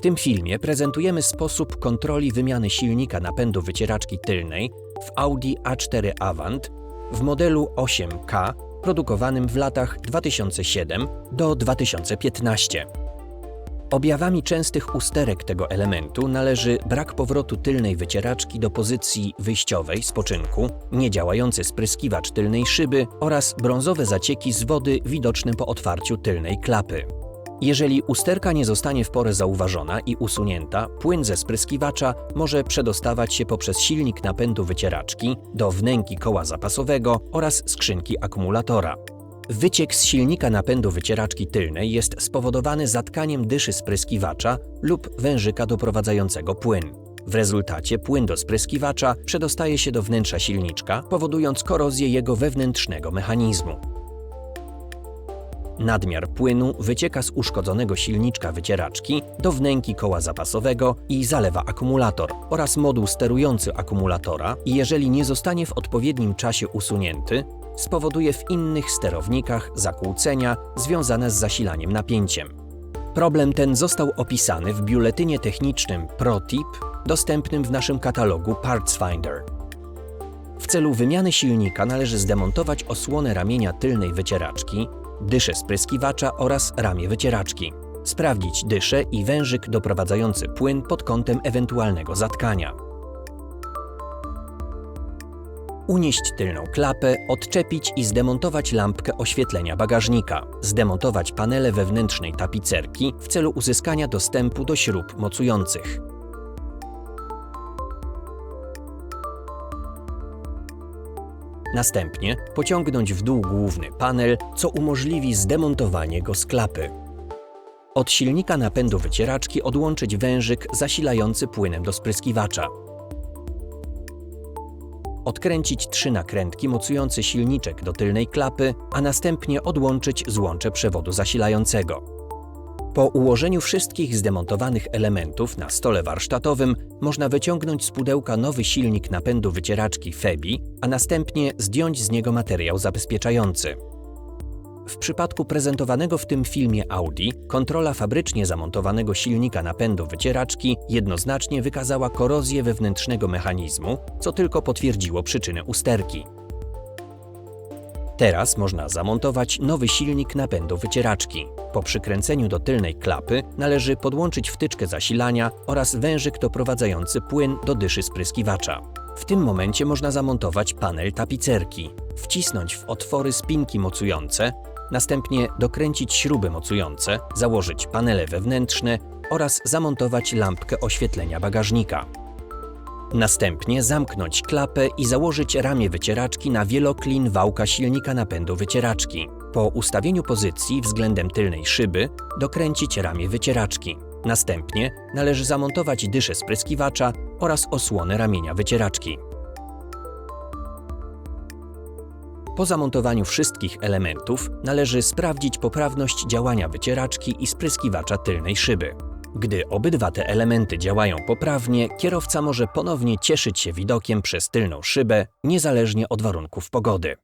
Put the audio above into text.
tym filmie prezentujemy sposób kontroli wymiany silnika napędu wycieraczki tylnej w Audi A4 Avant w modelu 8K produkowanym w latach 2007 do 2015. Objawami częstych usterek tego elementu należy brak powrotu tylnej wycieraczki do pozycji wyjściowej spoczynku, niedziałający spryskiwacz tylnej szyby oraz brązowe zacieki z wody widoczne po otwarciu tylnej klapy. Jeżeli usterka nie zostanie w porę zauważona i usunięta, płyn ze spryskiwacza może przedostawać się poprzez silnik napędu wycieraczki do wnęki koła zapasowego oraz skrzynki akumulatora. Wyciek z silnika napędu wycieraczki tylnej jest spowodowany zatkaniem dyszy spryskiwacza lub wężyka doprowadzającego płyn. W rezultacie płyn do spryskiwacza przedostaje się do wnętrza silniczka, powodując korozję jego wewnętrznego mechanizmu. Nadmiar płynu wycieka z uszkodzonego silniczka wycieraczki do wnęki koła zapasowego i zalewa akumulator oraz moduł sterujący akumulatora i jeżeli nie zostanie w odpowiednim czasie usunięty, spowoduje w innych sterownikach zakłócenia związane z zasilaniem napięciem. Problem ten został opisany w biuletynie technicznym ProTip dostępnym w naszym katalogu Parts Finder. W celu wymiany silnika należy zdemontować osłonę ramienia tylnej wycieraczki, dyszę spryskiwacza oraz ramię wycieraczki. Sprawdzić dyszę i wężyk doprowadzający płyn pod kątem ewentualnego zatkania. Unieść tylną klapę, odczepić i zdemontować lampkę oświetlenia bagażnika. Zdemontować panele wewnętrznej tapicerki w celu uzyskania dostępu do śrub mocujących. Następnie pociągnąć w dół główny panel, co umożliwi zdemontowanie go z klapy. Od silnika napędu wycieraczki odłączyć wężyk zasilający płynem do spryskiwacza. Odkręcić trzy nakrętki mocujące silniczek do tylnej klapy, a następnie odłączyć złącze przewodu zasilającego. Po ułożeniu wszystkich zdemontowanych elementów na stole warsztatowym można wyciągnąć z pudełka nowy silnik napędu wycieraczki Febi, a następnie zdjąć z niego materiał zabezpieczający. W przypadku prezentowanego w tym filmie Audi, kontrola fabrycznie zamontowanego silnika napędu wycieraczki jednoznacznie wykazała korozję wewnętrznego mechanizmu, co tylko potwierdziło przyczynę usterki. Teraz można zamontować nowy silnik napędu wycieraczki. Po przykręceniu do tylnej klapy należy podłączyć wtyczkę zasilania oraz wężyk doprowadzający płyn do dyszy spryskiwacza. W tym momencie można zamontować panel tapicerki, wcisnąć w otwory spinki mocujące, następnie dokręcić śruby mocujące, założyć panele wewnętrzne oraz zamontować lampkę oświetlenia bagażnika. Następnie zamknąć klapę i założyć ramię wycieraczki na wieloklin wałka silnika napędu wycieraczki. Po ustawieniu pozycji względem tylnej szyby dokręcić ramię wycieraczki. Następnie należy zamontować dyszę spryskiwacza oraz osłonę ramienia wycieraczki. Po zamontowaniu wszystkich elementów należy sprawdzić poprawność działania wycieraczki i spryskiwacza tylnej szyby. Gdy obydwa te elementy działają poprawnie, kierowca może ponownie cieszyć się widokiem przez tylną szybę, niezależnie od warunków pogody.